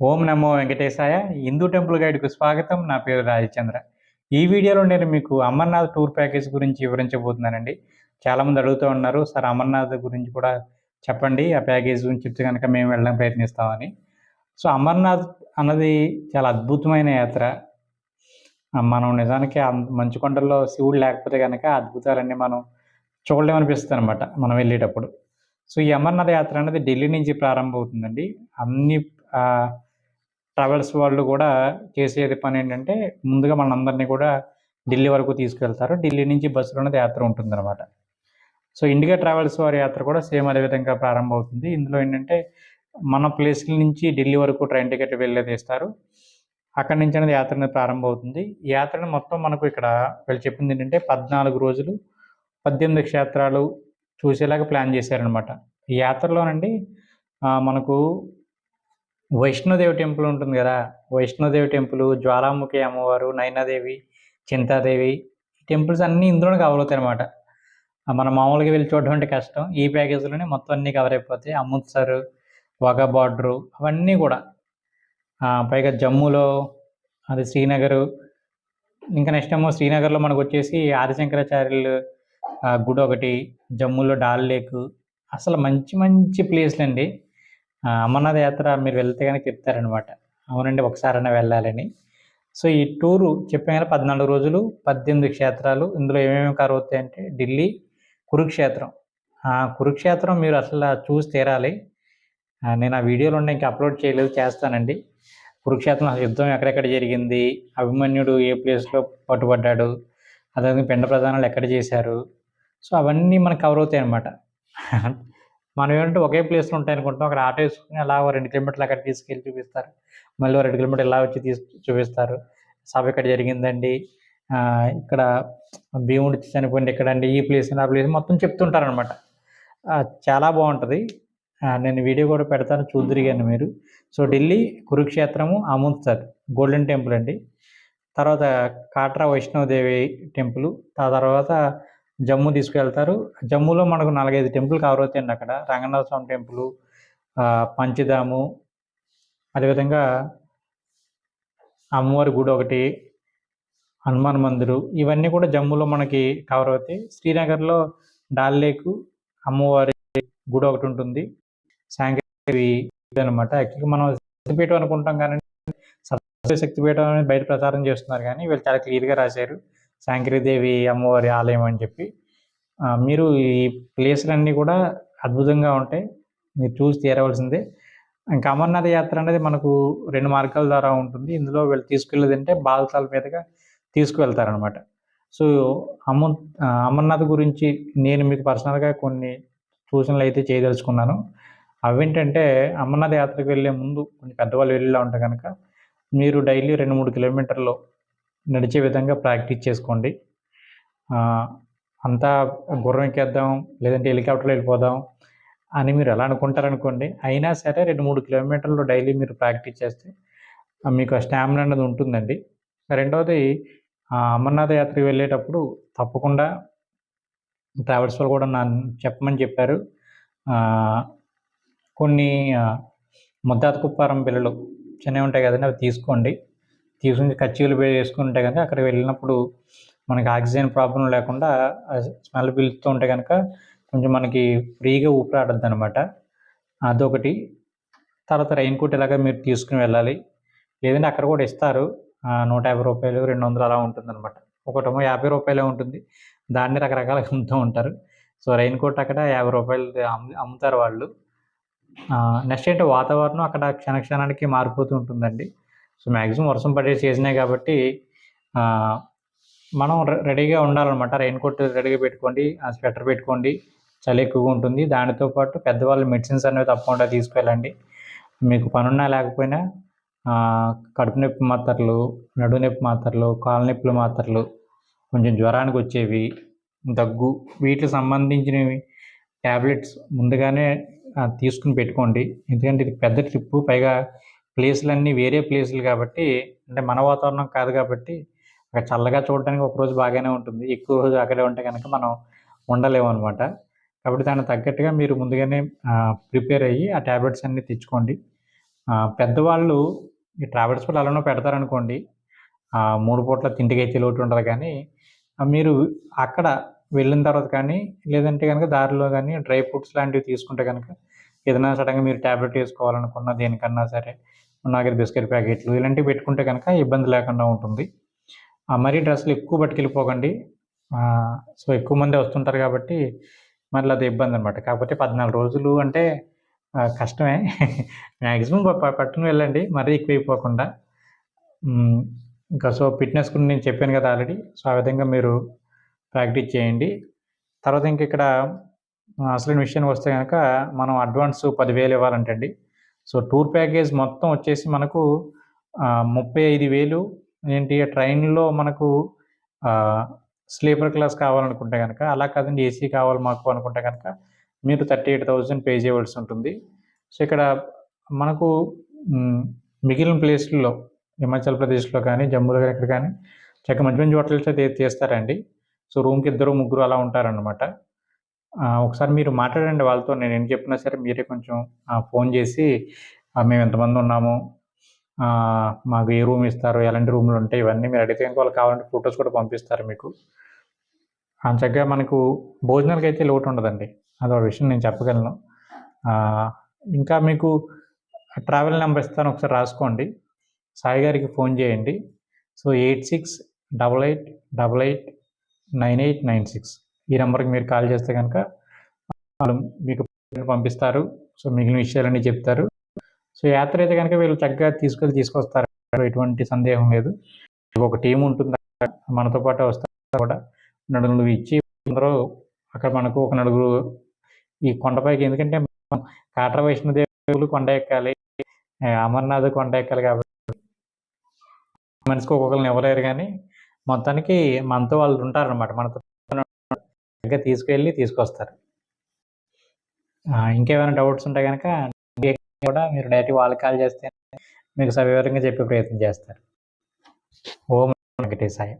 ఓం నమో వెంకటేశాయ Hindu temple గైడ్కు స్వాగతం. నా పేరు రాజచంద్ర. ఈ వీడియోలో నేను మీకు అమర్నాథ్ టూర్ ప్యాకేజ్ గురించి వివరించబోతున్నానండి. చాలామంది అడుగుతూ ఉన్నారు సార్ అమర్నాథ్ గురించి కూడా చెప్పండి. ఆ ప్యాకేజ్ గురించి చెప్తే కనుక మేము వెళ్ళడం ప్రయత్నిస్తామని. సో అమర్నాథ్ అన్నది చాలా అద్భుతమైన యాత్ర. మనం నిజానికి అంత మంచు కొండల్లో శివుడు లేకపోతే కనుక ఆ అద్భుతాలన్నీ మనం చూడలేమనిపిస్తుంది అనమాట మనం వెళ్ళేటప్పుడు. సో ఈ అమర్నాథ్ యాత్ర అనేది ఢిల్లీ నుంచి ప్రారంభమవుతుందండి. అన్ని ట్రావెల్స్ వాళ్ళు కూడా చేసేది పని ఏంటంటే ముందుగా మనందరినీ కూడా ఢిల్లీ వరకు తీసుకెళ్తారు. ఢిల్లీ నుంచి బస్సులో అనేది యాత్ర ఉంటుందన్నమాట. సో ఇండిగా ట్రావెల్స్ వారి యాత్ర కూడా సేమ్ అదే విధంగా ప్రారంభమవుతుంది. ఇందులో ఏంటంటే మన ప్లేస్ల నుంచి ఢిల్లీ వరకు ట్రైన్ టికెట్ వెళ్ళేది ఇస్తారు అక్కడి నుంచి అనేది యాత్ర అనేది ప్రారంభమవుతుంది. ఈ యాత్రను మొత్తం మనకు ఇక్కడ వీళ్ళు చెప్పింది ఏంటంటే పద్నాలుగు రోజులు పద్దెనిమిది క్షేత్రాలు చూసేలాగా ప్లాన్ చేశారనమాట ఈ యాత్రలోనండి మనకు వైష్ణోదేవి టెంపుల్ ఉంటుంది కదా. వైష్ణోదేవి టెంపుల్ జ్వాలాముఖి అమ్మవారు నైనాదేవి చింతాదేవి టెంపుల్స్ అన్నీ ఇందులోనే కవర్ అవుతాయి అనమాట మనం మామూలుగా వెళ్ళి చూడడం అంటే కష్టం. ఈ ప్యాకేజీలోనే మొత్తం అన్నీ కవర్ అయిపోతాయి. అమృత్సర్ వాఘా బార్డరు అవన్నీ కూడా. పైగా జమ్మూలో అది శ్రీనగర్. ఇంకా నెక్స్ట్ ఏమో శ్రీనగర్లో మనకు వచ్చేసి ఆదిశంకరాచార్యులు గుడి ఒకటి జమ్మూలో డాల్ లేక్. అసలు మంచి మంచి ప్లేస్లు అండి అమర్నాథ్ యాత్ర మీరు వెళ్తే కనుక చెప్తారనమాట అవునండి ఒకసారైనా వెళ్ళాలని. సో ఈ టూరు చెప్పాను కదా పద్నాలుగు రోజులు పద్దెనిమిది క్షేత్రాలు ఇందులో ఏమేమి కవర్ అవుతాయి అంటే ఢిల్లీ కురుక్షేత్రం. కురుక్షేత్రం మీరు అసలు చూసి తీరాలి. నేను ఆ వీడియోలో ఉండే ఇంకా అప్లోడ్ చేయలేదు చేస్తానండి. కురుక్షేత్రం అసలు యుద్ధం ఎక్కడెక్కడ జరిగింది అభిమన్యుడు ఏ ప్లేస్లో పట్టుబడ్డాడు అదే పిండ ప్రధానాలు ఎక్కడ చేశారు. సో అవన్నీ మనకు కవర్ అవుతాయి అన్నమాట మనం ఏంటంటే ఒకే ప్లేస్లో ఉంటాయి అనుకుంటాం. అక్కడ ఆటో వేసుకుని అలా రెండు కిలోమీటర్లు అక్కడ తీసుకెళ్ళి చూపిస్తారు. మళ్ళీ రెండు కిలోమీటర్లు ఇలా వచ్చి తీసు చూపిస్తారు. సభ ఇక్కడ జరిగిందండి. ఇక్కడ భీముడు చనిపోయింది ఎక్కడండి? ఈ ప్లేస్ ఆ ప్లేస్ మొత్తం చెప్తుంటారు అనమాట చాలా బాగుంటుంది. నేను వీడియో కూడా పెడతాను. చూద్దరిగాను మీరు. సో ఢిల్లీ కురుక్షేత్రము అమృత్సర్ గోల్డెన్ టెంపుల్ అండి. తర్వాత కాట్రా వైష్ణవదేవి టెంపుల్. ఆ తర్వాత జమ్మూ తీసుకువెళ్తారు జమ్మూలో మనకు నాలుగైదు టెంపుల్ కవర్ అవుతాయండి అక్కడ. రంగనాథ స్వామి టెంపుల్ పంచదాము అదేవిధంగా అమ్మవారి గుడి ఒకటి హనుమాన్ మందిరు ఇవన్నీ కూడా జమ్మూలో మనకి కవర్ అవుతాయి. శ్రీనగర్లో డాల్ లేక్ అమ్మవారి గుడి ఒకటి ఉంటుంది. శాంకరి అనమాట యాక్చువల్గా మనం శక్తిపీఠం అనుకుంటాం కానీ శక్తిపీఠం అనేది బయట ప్రచారం చేస్తున్నారు కానీ వీళ్ళు చాలా క్లియర్గా రాశారు. శాంకరీదేవి అమ్మవారి ఆలయం అని చెప్పి మీరు ఈ ప్లేస్లన్నీ కూడా అద్భుతంగా ఉంటాయి. మీరు చూసి తీరవలసిందే. ఇంకా అమర్నాథ్ యాత్ర అనేది మనకు రెండు మార్గాల ద్వారా ఉంటుంది. ఇందులో వీళ్ళు తీసుకెళ్ళేది అంటే బాల్సాల మీదుగా తీసుకువెళ్తారనమాట సో అమ్మ అమర్నాథ్ గురించి నేను మీకు పర్సనల్గా కొన్ని సూచనలు అయితే చేయదలుచుకున్నాను. అవేంటంటే అమర్నాథ్ యాత్రకు వెళ్ళే ముందు కొంచెం పెద్దవాళ్ళు వెళ్ళిలా ఉంటే కనుక మీరు డైలీ రెండు మూడు కిలోమీటర్లు నడిచే విధంగా ప్రాక్టీస్ చేసుకోండి. అంతా గుర్రం ఎక్కేద్దాం లేదంటే హెలికాప్టర్లో వెళ్ళిపోదాం అని మీరు ఎలా అనుకుంటారనుకోండి అయినా సరే రెండు మూడు కిలోమీటర్లు డైలీ మీరు ప్రాక్టీస్ చేస్తే మీకు ఆ స్టామినా అనేది ఉంటుందండి. రెండవది అమర్నాథ అమర్నాథ్ యాత్రకు వెళ్ళేటప్పుడు తప్పకుండా ట్రావెల్స్ వాళ్ళు కూడా నా చెప్పమని చెప్పారు. కొన్ని ముద్దాత కుప్పారం పిల్లలు చిన్నవి ఉంటాయి కదండి అవి తీసుకోండి. తీసుకుని కచ్చీలు వేసుకుంటే కనుక అక్కడ వెళ్ళినప్పుడు మనకి ఆక్సిజన్ ప్రాబ్లం లేకుండా స్మెల్ పీలుస్తూ ఉంటే కనుక కొంచెం మనకి ఫ్రీగా ఊపిరాడద్దు అనమాట అదొకటి. తర్వాత రైన్ కోట్ ఇలాగ మీరు తీసుకుని వెళ్ళాలి. లేదంటే అక్కడ కూడా ఇస్తారు. నూట యాభై రూపాయలు రెండు వందలు అలా ఉంటుంది అనమాట ఒకటేమో యాభై రూపాయలే ఉంటుంది. దాన్ని రకరకాల అమ్ముతూ ఉంటారు. సో రైన్ కోట్ అక్కడ యాభై రూపాయలు అమ్ముతారు వాళ్ళు. నెక్స్ట్ ఏంటంటే వాతావరణం అక్కడ క్షణ క్షణానికి మారిపోతూ ఉంటుందండి. సో మ్యాక్సిమం వర్షం పడే సీజనే కాబట్టి మనం రె- రెడీగా ఉండాలన్నమాట. రెయిన్ కోట్ రెడీగా పెట్టుకోండి ఆ స్వెటర్ పెట్టుకోండి చలి ఎక్కువగా ఉంటుంది. దానితో పాటు పెద్దవాళ్ళు మెడిసిన్స్ అనేవి తప్పకుండా తీసుకెళ్ళండి. మీకు పనున్నా లేకపోయినా కడుపు నొప్పి మాత్రలు నడు నొప్పి మాత్రలు కాళ్ళ నొప్పుల మాత్రలు కొంచెం జ్వరానికి వచ్చేవి దగ్గు వీటికి సంబంధించినవి ట్యాబ్లెట్స్ ముందుగానే తీసుకుని పెట్టుకోండి. ఎందుకంటే ఇది పెద్ద ట్రిప్పు పైగా ప్లేసులన్నీ వేరే ప్లేసులు కాబట్టి అంటే మన వాతావరణం కాదు కాబట్టి అక్కడ చల్లగా చూడడానికి ఒక రోజు బాగానే ఉంటుంది. ఎక్కువ రోజు అక్కడే ఉంటే కనుక మనం ఉండలేము అనమాట కాబట్టి దానికి తగ్గట్టుగా మీరు ముందుగానే ప్రిపేర్ అయ్యి ఆ ట్యాబ్లెట్స్ అన్నీ తెచ్చుకోండి. పెద్దవాళ్ళు ఈ ట్రావెల్స్ కూడా అలానో పెడతారనుకోండి. మూడు పూట్ల తిండికైతే లోటు ఉండదు కానీ మీరు అక్కడ వెళ్ళిన తర్వాత కానీ లేదంటే కనుక దారిలో కానీ డ్రై ఫ్రూట్స్ లాంటివి తీసుకుంటే కనుక ఏదైనా సడన్గా మీరు ట్యాబ్లెట్ వేసుకోవాలనుకున్న దేనికన్నా సరే నాగర్ బిస్కెట్ ప్యాకెట్లు ఇలాంటివి పెట్టుకుంటే కనుక ఇబ్బంది లేకుండా ఉంటుంది. ఆ, మరీ డ్రెస్సులు ఎక్కువ పట్టుకెళ్ళిపోకండి. సో ఎక్కువ మంది వస్తుంటారు కాబట్టి మళ్ళీ అది ఇబ్బంది అనమాట కాకపోతే పద్నాలుగు రోజులు అంటే కష్టమే. మ్యాక్సిమం పట్టుకుని వెళ్ళండి. మరీ ఎక్కువైపోకుండా. ఇంకా సో ఫిట్నెస్ గురించి నేను చెప్పాను కదా ఆల్రెడీ. సో ఆ విధంగా మీరు ప్రాక్టీస్ చేయండి. తర్వాత ఇంక ఇక్కడ అసలు విషయానికి వస్తే కనుక మనం అడ్వాన్స్ పదివేలు ఇవ్వాలంటండి. సో టూర్ ప్యాకేజ్ మొత్తం వచ్చేసి మనకు ముప్పై ఐదు వేలు. ఏంటి ట్రైన్లో మనకు స్లీపర్ క్లాస్ కావాలనుకుంటే కనుక అలా కాదండి ఏసీ కావాలి మాకు అనుకుంటే కనుక మీరు థర్టీ ఎయిట్ థౌజండ్ పే చేయవలసి ఉంటుంది. సో ఇక్కడ మనకు మిగిలిన ప్లేస్లలో హిమాచల్ ప్రదేశ్లో కానీ జమ్మూలో కానీ ఇక్కడ కానీ చక్కగా మంచి మంచి హోటల్స్ అయితే తీస్తారండి. సో రూమ్కి ఇద్దరు ముగ్గురు అలా ఉంటారనమాట ఒకసారి మీరు మాట్లాడండి వాళ్ళతో. నేను ఏం చెప్పినా సరే మీరే కొంచెం ఫోన్ చేసి మేము ఎంతమంది ఉన్నాము? మాకు ఏ రూమ్ ఇస్తారు? ఎలాంటి రూమ్లు ఉంటాయి? ఇవన్నీ మీరు అడిగితే కనుక వాళ్ళు కావాలంటే ఫొటోస్ కూడా పంపిస్తారు మీకు. ఆ, చక్కగా మనకు భోజనాలకి అయితే లోటు ఉండదండి. అదొక విషయం నేను చెప్పగలను. ఇంకా మీకు ట్రావెల్ నెంబర్ ఇస్తాను ఒకసారి రాసుకోండి. సాయి గారికి ఫోన్ చేయండి. So eight six double eight double eight nine eight nine six. ఈ నెంబర్కి మీరు కాల్ చేస్తే కనుక వాళ్ళు మీకు పంపిస్తారు. సో మిగిలిన విషయాలన్నీ చెప్తారు. సో యాత్ర అయితే కనుక వీళ్ళు చక్కగా తీసుకెళ్ళి తీసుకొస్తారు. ఎటువంటి సందేహం లేదు. ఒక టీం ఉంటుంది? మనతో పాటు వస్తారు కూడా? నడుములు ఇచ్చి అందరూ అక్కడ మనకు ఒక నలుగురు ఈ కొండపైకి ఎందుకంటే కాటర కాట్ర వైష్ణోదేవులు కొండ ఎక్కాలి. అమర్నాథ్ కొండ ఎక్కాలి కాబట్టి మనిషికి ఒక్కొక్కరిని ఇవ్వలేరు కానీ మొత్తానికి మనతో వాళ్ళు ఉంటారన్నమాట. మనతో ఇంకా తీసుకెళ్ళి తీసుకొస్తారు. ఇంకేమైనా డౌట్స్ ఉంటే కనుక కూడా మీరు డైరెక్ట్ వాళ్ళకి కాల్ చేస్తే మీకు సవివరంగా చెప్పే ప్రయత్నం చేస్తారు. ఓం వెంకటేశాయ.